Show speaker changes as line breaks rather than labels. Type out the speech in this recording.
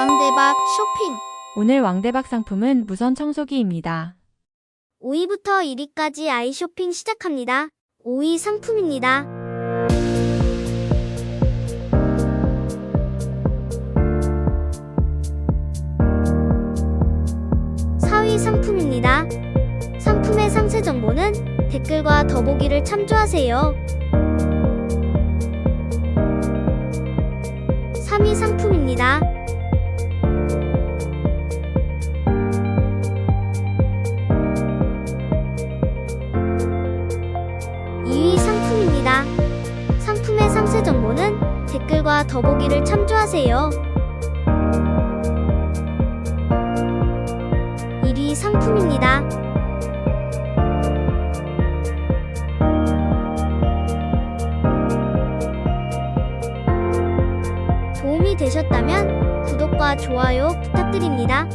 왕대박 쇼핑.
오늘 왕대박 상품은 무선 청소기입니다.
5위부터 1위까지 아이 쇼핑 시작합니다. 5위 상품입니다. 사위 상품입니다. 상품의 상세 정보는 댓글과 더보기를 참조하세요. 3위 상품입니다. 이위 상품입니다. 상품의 상세 정보는 댓글과 더보기를 참조하세요. 1위 상품입니다. 되셨다면 구독과 좋아요 부탁드립니다.